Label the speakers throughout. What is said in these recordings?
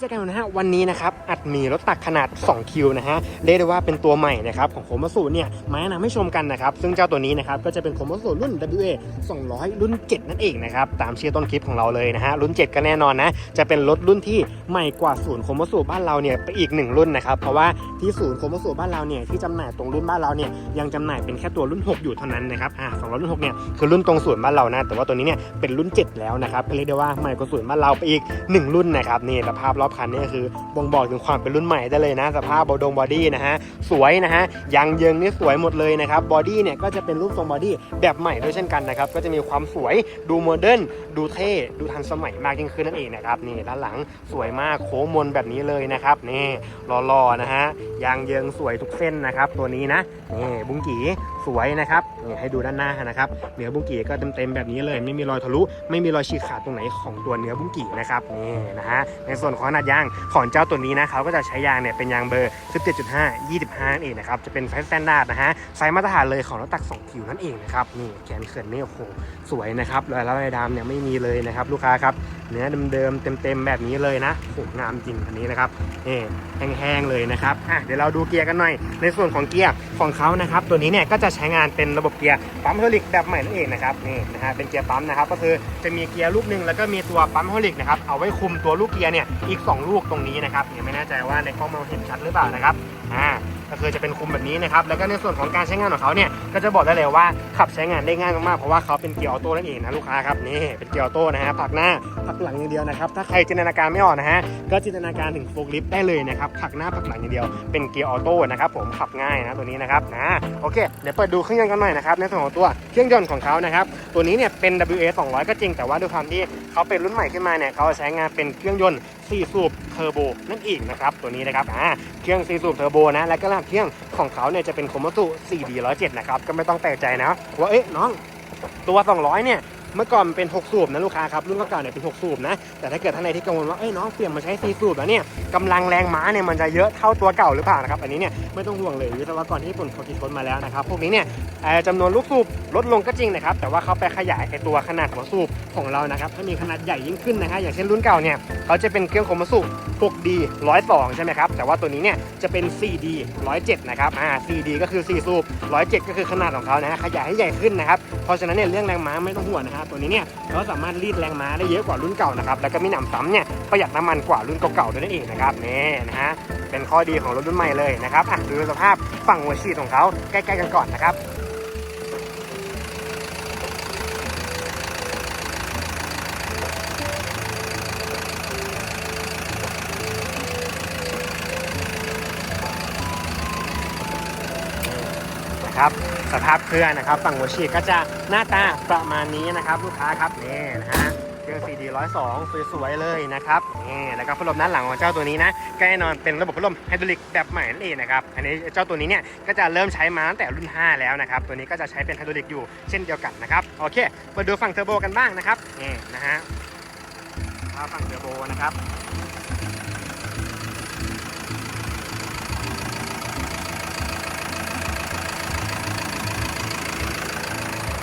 Speaker 1: เจอกันนะฮะวันนี้นะครับอัดมีรถตักขนาด 2 คิวนะฮะเรียกได้ว่าเป็นตัวใหม่นะครับของโคมาสูเนี่ยมาแนะนำให้ชมกันนะครับซึ่งเจ้าตัวนี้นะครับก็จะเป็นโคมาสูรุ่น WA 200 รุ่น 7 นั่นเองนะครับตามชื่อต้นคลิปของเราเลยนะฮะรุ่น 7 ก็แน่นอนนะ จะเป็นรถรุ่นที่ใหม่กว่าศูนย์โคมาสูบ้านเราเนี่ยไปอีกหนึ่งรุ่นนะครับเพราะว่าที่ศูนย์โคมาสูบ้านเราเนี่ยที่จำหน่ายตรงรุ่นบ้านเราเนี่ยยังจำหน่ายเป็นแค่ตัวรุ่น 6 อยู่เท่านั้นนะครับอ่า200รุ่น6เนี่ยคือรุ่นตรงศูนย์บ้านเรานะแต่ว่าตัวนี้เนี่ยเป็นรุ่น 7 แล้วนะครับก็เรียกได้ว่าใหม่กว่าศูนย์บ้านเราไปอีก 1 รุ่นนะครับนี่สภาพรอบคันนี่คือบ่งบอกถึงความเป็นรุ่นใหม่ได้เลยนะ สภาพบอดงบอดี้นะฮะสวยนะฮะยางเยิงนี่สวยหมดเลยนะครับบอดี้เนี่ยก็จะเป็นรูปทรงบอดี้แบบใหม่ด้วยเช่นกันนะครับก็จะมีความสวยดูโมเดิร์นดูเท่ดูทันสมัยมากยิ่งขึ้นนั่นเองนะครับนี่ด้านหลังสวยมากโค้งมนแบบนี้เลยนะครับนี่หล่อๆนะฮะยางเยิงสวยทุกเส้นนะครับตัวนี้นะนี่บุ้งกีสวยนะครับนี่ให้ดูด้านหน้านะครับ เนื้อบุ้งกี่ก็เต็มๆแบบนี้เลย ไม่มีรอยทะลุ ไม่มีรอยฉีกขาดตรงไหนของตัวเนื้อบุ้งกี่นะครับนี่นะฮะในส่วนของขนาดยางของเจ้าตัวนี้นะเขาก็จะใช้ยางเนี่ยเป็นยางเบอร์ 17.5 25นั่นเองนะครับจะเป็นไซส์สแตนดาร์ดนะฮะไซส์มาตรฐานเลยของรถตัก2คิวนั่นเองนะครับนี่แขนเขินนี่โอ้โหสวยนะครับรอยละลายดำเนี่ยไม่มีเลยนะครับ ลูกค้าครับ เนื้อเดิมๆเต็มๆแบบนี้เลยนะโอ้โหงามจริงคันนี้นะครับนี่แห้งๆเลยนะครับอะเดี๋ยวเราดูเกียร์กันหน่อย ในส่วนของเกียร์ของเขานะครับ ตัวนี้เนี่ยก็จะใช้งานเป็นระบบเกียร์ปั๊มไฮอลิกแบบใหม่นั่นเองนะครับนี่นะฮะเป็นเกียร์ปั๊มนะครับ ก็คือจะมีเกียร์ลูกหนึ่งแล้วก็มีตัวปั๊มไฮอลิกนะครับเอาไว้คุมตัวลูกเกียร์เนี่ยอีก 2 ลูกตรงนี้นะครับเนี่ยไม่แน่ใจว่าในกล้องมองเห็นชัดหรือเปล่านะครับอ่า ก็คือจะเป็นคุมแบบนี้นะครับแล้วก็ในส่วนของการใช้งานของเขาเนี่ยก็จะบอกได้เลยว่าขับใช้งานได้ง่ายมากๆเพราะว่าเขาเป็นเกียร์ออโต้นั่นเองนะลูกค้าครับนี่เป็นเกียร์ออโต้นะฮะผักหน้าผักหลังอย่างเดียวนะครับถ้าใครจินตนาการไม่ออกนะฮะก็จินตนาการถึงโฟล์คลิฟต์ได้เลยนะครับผักหน้าผักหลังอย่างเดียวเป็นเกียร์ออโต้นะครับผมขับง่ายนะตัวนี้นะครับนะโอเคเดี๋ยวเปิดดูเครื่องยนต์กันหน่อยนะครับในส่วนของตัวเครื่องยนต์ของเขานะครับตัวนี้เนี่ยเป็น WA 200 ก็จริงแต่ว่าด้วยความที่เขาเป็นรุ่นใหม่ขึ้นมาเนี่ยเขาใช้งานเป็นเครื่องยนต์ 4 สูบเทอร์โบนั่นเองนะครับตัวนี้นะครับอ่าเครื่อง 4 สูบเทอร์โบนะและก็รหัสเครื่องของเขาเนี่ยจะเป็นโคมัตสุ 4D107 นะครับก็ไม่ต้องแปลกใจนะว่าเอ๊ะน้องตัว 200 เนี่ย เมื่อก่อนมันเป็น 6 สูบนะลูกค้าครับรุ่นเก่าๆเนี่ยเป็น 6 สูบนะ แต่ถ้าเกิดท่านใดที่กังวลว่าเอ้ยน้องเปลี่ยนมาใช้4สูบแล้วเนี่ยกำลังแรงม้าเนี่ยมันจะเยอะเท่าตัวเก่าหรือเปล่านะครับอันนี้เนี่ยไม่ต้องห่วงเลยวิศวกรที่ญี่ปุ่นเขาคิดค้นมาแล้วนะครับพวกนี้เนี่ยจำนวนลูกสูบลดลงก็จริงนะครับแต่ว่าเขาไปขยายไอตัวขนาดหัวสูบของเรานะครับให้มีขนาดใหญ่ยิ่งขึ้นนะฮะอย่างเช่นรุ่นเก่าเนี่ยเขาจะเป็นเครื่องโคมัตสุ 6D 102 ใช่ไหมครับแต่ว่าตัวนี้เนี่ยจะเป็น 4D 107 นะครับอ่า 4D ก็คือ4สูบ107 ก็คือขนาดของเขานะฮะขยายให้ใหญ่ขึ้นนะครับเพราะฉะนั้นเนี่ยเรื่องแรงม้าไม่ต้องห่วงนะฮะตัวนี้เนี่ยเขาสามารถรีดแรงม้าได้เยอะกว่ารุ่นเก่านะครับแล้วก็มีหนำซ้ำเนี่ยประหยัดน้ำมันกว่ารุ่นเก่าๆด้วยนั่นเองนะครับนี่นะฮะเป็นข้อดีของรถรุ่นใหม่เลยนะครับอะดูสภาพฝั่งหัวฉีดของเขาใกล้ๆกันก่อนนะครับนะครับ สภาพเครื่องนะครับ ฝั่งหัวฉีดก็จะหน้าตาประมาณนี้นะครับ ลูกค้าครับนี่นะฮะเครื่อง CD 102 สวยๆเลยนะครับนี่แล้วก็พัดลมด้านหลังของเจ้าตัวนี้นะก็แน่นอนเป็นระบบพัดลมไฮดรอลิกแบบใหม่นั่นเองนะครับอันนี้เจ้าตัวนี้เนี่ยก็จะเริ่มใช้มาตั้งแต่รุ่น 5 แล้วนะครับ ตัวนี้ก็จะใช้เป็นไฮดรอลิกอยู่เช่นเดียวกันนะครับโอเค มาดูฝั่งเทอร์โบกันบ้างนะครับนี่นะฮะฝั่งเทอร์โบนะครับ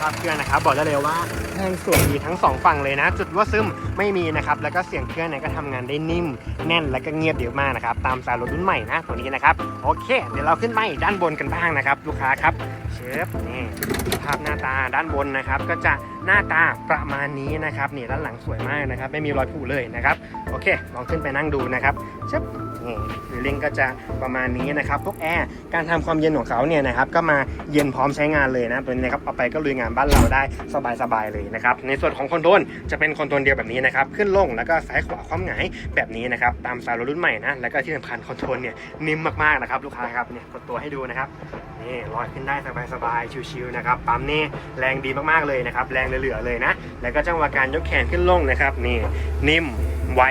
Speaker 1: ภาพเครื่องนะครับ บอกได้เลยว่าแรงสวนดีทั้งสองฝั่งเลยนะ จุดว่าซึมไม่มีนะครับ แล้วก็เสียงเครื่องเนี่ยก็ทำงานได้นิ่ม แน่นและก็เงียบเดียวมากนะครับ ตามสายรถรุ่นใหม่นะตัวนี้นะครับ โอเค เดี๋ยวเราขึ้นไปด้านบนกันบ้างนะครับ ลูกค้าครับ เชฟนี่ภาพหน้าตาด้านบนนะครับ ก็จะหน้าตาประมาณนี้นะครับนี่ด้านหลังสวยมากนะครับ ไม่มีรอยผุเลยนะครับ โอเค ลองขึ้นไปนั่งดูนะครับเชฟ นี่ฟิลลิ่งก็จะประมาณนี้นะครับพวกแอร์การทำความเย็นของเขาเนี่ยนะครับก็มาเย็นพร้อมใช้งานเลยนะตัวนี้นะครับเอาไปก็ลุยงานบ้านเราได้สบายๆเลยนะครับในส่วนของคอนโทรลจะเป็นคอนโทรลเดียวแบบนี้นะครับขึ้นลงแล้วก็ซ้ายขวาคว่ำหงายแบบนี้นะครับตามสายรถรุ่นใหม่นะแล้วก็ที่สำคัญคอนโทรลเนี่ยนิ่มมากๆนะครับลูกค้าครับเนี่ยกดตัวให้ดูนะครับนี่ลอยขึ้นได้สบายๆชิวๆนะครับปั๊มนี่แรงดีมากๆเลยนะครับแรงเหลือๆเลยนะแล้วก็จังหวะการยกแขนขึ้นลงนะครับนี่นิ่ม ไว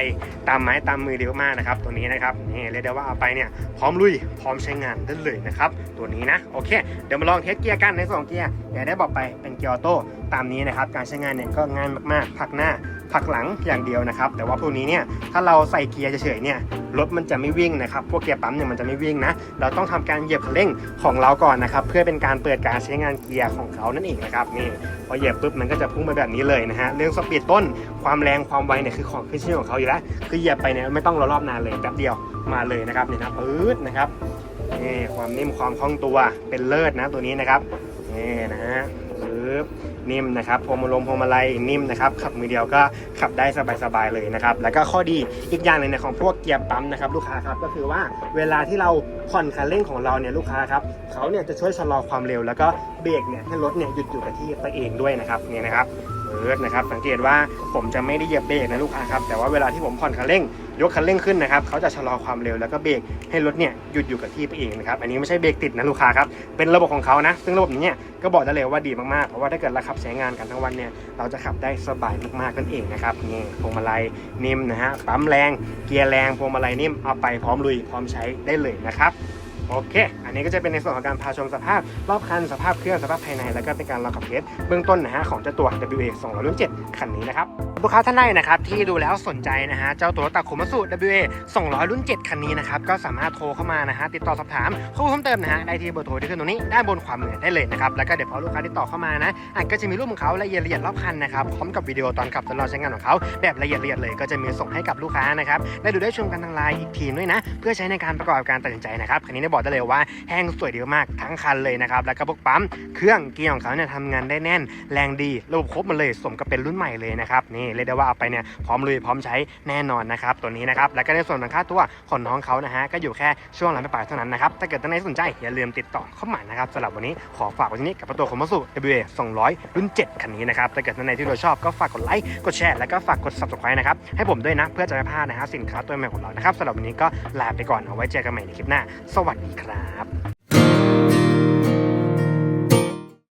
Speaker 1: ตามไม้ตามมือเดียวมากนะครับตัวนี้นะครับนี่เรียกได้ว่าเอาไปเนี่ยพร้อมลุยพร้อมใช้งานได้เลยนะครับตัวนี้นะโอเค เดี๋ยวมาลองเทสเกียร์กันในสองเกียร์อย่างได้บอกไปเป็นเกียร์ออโต้ตามนี้นะครับการใช้งานเนี่ยก็ง่ายมากๆผักหน้า ผักหลังอย่างเดียวนะครับ แต่ว่าพวกนี้เนี่ยถ้าเราใส่เกียร์เฉยๆเนี่ยรถมันจะไม่วิ่งนะครับ พวกเกียร์ปั๊มเนี่ยมันจะไม่วิ่งนะ เราต้องทำการเหยียบคันเร่งของเราก่อนนะครับ เพื่อเป็นการเปิดการใช้งานเกียร์ของเขานั่นเองนะครับนี่พอเหยียบปุ๊บมันก็จะพุ่งไปแบบนี้เลยนะฮะเรื่องสปีดต้นความแรงความไวเนี่ยคือของขึ้นชื่อของเขาอยู่แล้วคือเหยียบไปเนี่ยไม่ต้องรอรอบนานเลยแป๊บเดียวมาเลยนะครับนี่นะปื๊ดนะครับนี่ความนิ่มความคล่องตัวเป็นเลิศนะตัวนี้นะครับนี่นะฮะ ปึ๊บนิ่มนะครับพวงมาลมพวงมาลัยนิ่มนะครับขับมือเดียวก็ขับได้สบายๆเลยนะครับแล้วก็ข้อดีอีกอย่างหนึ่งในของพวกเกียร์ปั๊มนะครับลูกค้าครับก็คือว่าเวลาที่เราผ่อนคันเร่งของเราเนี่ยลูกค้าครับเขาเนี่ยจะช่วยชะลอความเร็ว แล้วก็เบรกเนี่ยให้รถเนี่ยหยุดอยู่กับที่ไปเองด้วยนะครับนี่นะครับ ร์ดนะครับสังเกตว่าผมจะไม่ได้เหยียบเบรกนะลูกค้าครับแต่ว่าเวลาที่ผมผ่อนคันเร่ง ยกคันเร่งขึ้นนะครับเขาจะชะลอความเร็วแล้วก็เบรกให้รถเนี่ยหยุดอยู่กับที่ไปเองนะครับอันนี้ไม่ใช่เบรกติดนะลูกค้าครับเป็นระบบของเขานะ ซึ่งระบบนี้เนี่ยก็บอกได้เลยว่าดีมากๆเพราะว่าถ้าเกิดเราขับใช้งานกันทั้งวันเนี่ยเราจะขับได้สบายมากๆนั่นเองนะครับนี่พวงมาลัยนิ่มนะฮะปั๊มแรง เกียร์แรงพวงมาลัยนิ่มเอาไปพร้อมลุยพร้อมใช้ได้เลยนะครับ โอเค อันนี้ก็จะเป็นในส่วนของการพาชมสภาพรอบคันสภาพเครื่องสภาพภายใน แล้วก็เป็นการลองขับเทสเบื้องต้นนะฮะของเจ้าตัว WA 200รุ่น7คันนี้นะครับลูกค้าท่านใดนะครับที่ดูแล้วสนใจนะฮะเจ้าตัวรถตักโคมัสุ WA 200รุ่น 7 คันนี้นะครับก็สามารถโทรเข้ามานะฮะติดต่อสอบถามข้อมูลเพิ่มเติมนะฮะได้ที่เบอร์โทรที่ขึ้นตรงนี้ด้านบนขวามือได้เลยนะครับแล้วก็เดี๋ยวพอลูกค้าติดต่อเข้ามานะอะก็จะมีรูปของเขาละเอียดละเอียดรอบคันนะครับพร้อมกับวิดีโอตอนขับตลอดใช้งานของเขาแบบละเอียดละเอียดเลยก็จะมีส่งให้กับลูกค้านะครับได้ดูได้ชมกันทางไลน์อีกทีด้วยนะ เพื่อใช้ในการประกอบการตัดสินใจนะครับคันนี้ได้บอกได้เลยว่าแห้งสวยดีมากทั้งคันเลยนะครับแล้วก็พวกปั๊มเครื่องเกียร์ของเขาเนี่ยทำงานได้แน่น แรงดีระบบครบมาเลยสมกับเป็นรุ่นใหม่เลยนะครับนี่เรียกได้ว่าเอาไปเนี่ยพร้อมลุยพร้อมใช้แน่นอนนะครับตัวนี้นะครับแล้วก็ในส่วนของค่าตัวของน้องเขานะฮะก็อยู่แค่ช่วงหลังไปปลายเท่านั้นนะครับถ้าเกิดท่านใดสนใจอย่าลืมติดต่อเข้ามานะครับสำหรับวันนี้ขอฝากไว้ที่นี้กับตัวคอมมัสุ WA 200 รุ่น 7 คันนี้นะครับถ้าเกิดท่านใดที่เราชอบก็ฝากกดไลค์กดแชร์แล้วก็ฝากกด subscribe นะครับให้ผมด้วยนะเพื่อจะไม่พลาดนะฮะสินค้าตัวใหม่ของเรานะครับสำหรับวันนี้ก็ลาไปก่อนเอาไว้เจอกันใหม่ในคลิปหน้าสวัสดีครับ